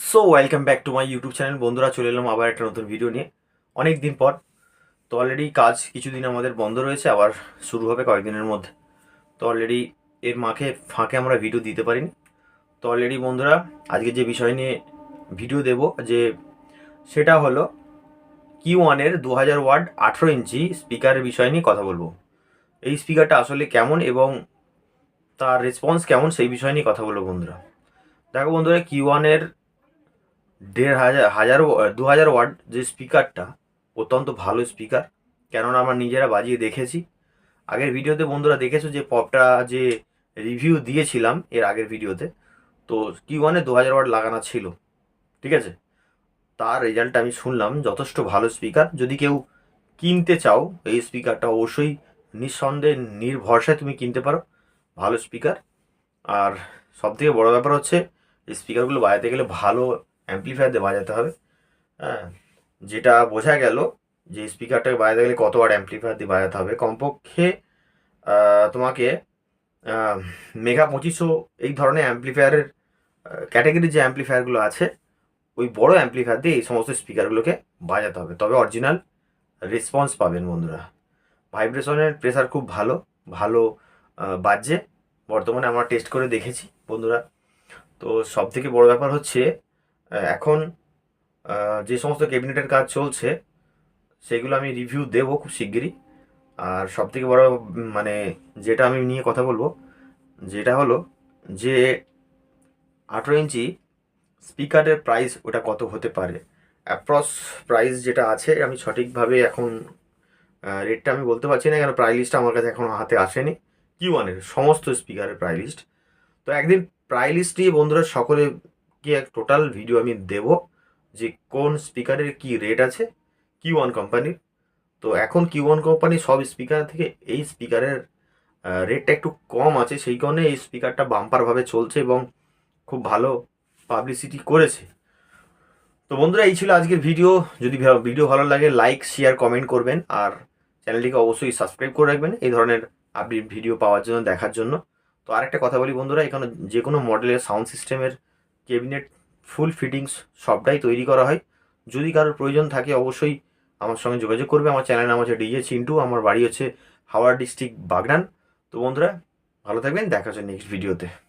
So welcome back to my YouTube channel বন্ধুরা, চলে এলাম আবার একটা নতুন ভিডিও নিয়ে। অনেক দিন পর, তো অলরেডি কাজ কিছুদিন আমাদের বন্ধ রয়েছে, আবার শুরু হবে কয়েকদিনের মধ্যে। তো অলরেডি এর মাকে, ফাঁকে আমরা ভিডিও দিতে পারিনি। তো অলরেডি বন্ধুরা, আজকে যে বিষয় নিয়ে ভিডিও দেব, যে সেটা হলো কি ওয়ানের দু হাজার ওয়ার্ড আঠেরো ইঞ্চি স্পিকারের বিষয় নিয়ে কথা বলব। এই স্পিকারটা আসলে কেমন এবং তার রেসপন্স কেমন, সেই বিষয় নিয়ে কথা বলব বন্ধুরা। দেখো বন্ধুরা কি ওয়ানের দেড় হাজার হাজার দু হাজার ওয়াট যে স্পিকারটা, অত্যন্ত ভালো স্পিকার। কেননা আমরা নিজেরা বাজিয়ে দেখেছি। আগের ভিডিওতে বন্ধুরা দেখেছ যে পপটা যে রিভিউ দিয়েছিলাম এর আগের ভিডিওতে, তো কি ওয়ানে দু হাজার ওয়াট লাগানো ছিল। ঠিক আছে? তার রেজাল্টটা আমি শুনলাম, যথেষ্ট ভালো স্পিকার। যদি কেউ কিনতে চাও, এই স্পিকারটা অবশ্যই নিঃসন্দেহে নির্ভরসায় তুমি কিনতে পারো। ভালো স্পিকার। আর সবথেকে বড় ব্যাপার হচ্ছে স্পিকারগুলো বাজাতে গেলে ভালো অ্যাম্পলিফায়ার দিয়ে বাজাতে হবে। হ্যাঁ যেটা বোঝা গেল যে স্পিকারটাকে বাজাতে গেলে কত ওয়াট অ্যাম্পলিফায়ার দিয়ে বাজাতে হবে। কমপক্ষে তোমাকে মেগা পঁচিশশো এই ধরনের অ্যাম্পলিফায়ারের ক্যাটাগরি যে অ্যাম্পলিফায়ারগুলো আছে, ওই বড় অ্যাম্পলিফায়ার দিয়ে এই সমস্ত স্পিকারগুলোকে বাজাতে হবে। তবে অরিজিনাল রেসপন্স পাবেন বন্ধুরা। ভাইব্রেশনের প্রেসার খুব ভালো ভালো বাজছে। বর্তমানে আমরা টেস্ট করে দেখেছি বন্ধুরা। তো সব থেকে বড় ব্যাপার হচ্ছে এখন যে সমস্ত ক্যাবিনেটের কাজ চলছে, সেগুলো আমি রিভিউ দেবো খুব শিগগিরই। আর সব থেকে বড় মানে যেটা আমি নিয়ে কথা বলব, যেটা হলো যে আঠেরো ইঞ্চি স্পিকারের প্রাইস ওটা কত হতে পারে? অ্যাপ্রক্স প্রাইস যেটা আছে, আমি সঠিকভাবে এখন রেটটা আমি বলতে পারছি না, কেন প্রাইস লিস্টটা আমার কাছে এখন হাতে আসেনি। কি ওয়ানের সমস্ত স্পিকারের প্রাইস লিস্ট তো একদিন প্রাইস লিস্ট নিয়ে বন্ধুরা সকলে কি এক টোটাল ভিডিও আমি দেব যে কোন স্পিকারের কি রেট আছে কি ওয়ান কোম্পানির তো এখন কি ওয়ান কোম্পানি সব স্পিকার থেকে এই স্পিকারের রেটটা একটু কম আছে, সেই কারণে এই স্পিকারটা বাম্পারভাবে চলছে এবং খুব ভালো পাবলিসিটি করেছে। তো বন্ধুরা, এই ছিল আজকের ভিডিও যদি ভিডিও ভালো লাগে লাইক শেয়ার কমেন্ট করবেন। আর চ্যানেলটিকে অবশ্যই সাবস্ক্রাইব করে রাখবেন এই ধরনের আপডেট ভিডিও পাওয়ার জন্য, দেখার জন্য। তো আরেকটা কথা বলি বন্ধুরা, এখানে যে কোনো মডেলের সাউন্ড সিস্টেমের ক্যাবিনেট, ফুল ফিটিংস সবটাই তৈরি করা হয়। যদি কারোর প্রয়োজন থাকে, অবশ্যই আমার সঙ্গে যোগাযোগ করবে। আমার চ্যানেল নাম হচ্ছে ডিজে চিন্টু, আমার বাড়ি হচ্ছে হাওড়া ডিস্ট্রিক্ট বাগনান। তো বন্ধুরা, ভালো থাকবেন, দেখা হচ্ছে নেক্সট ভিডিওতে।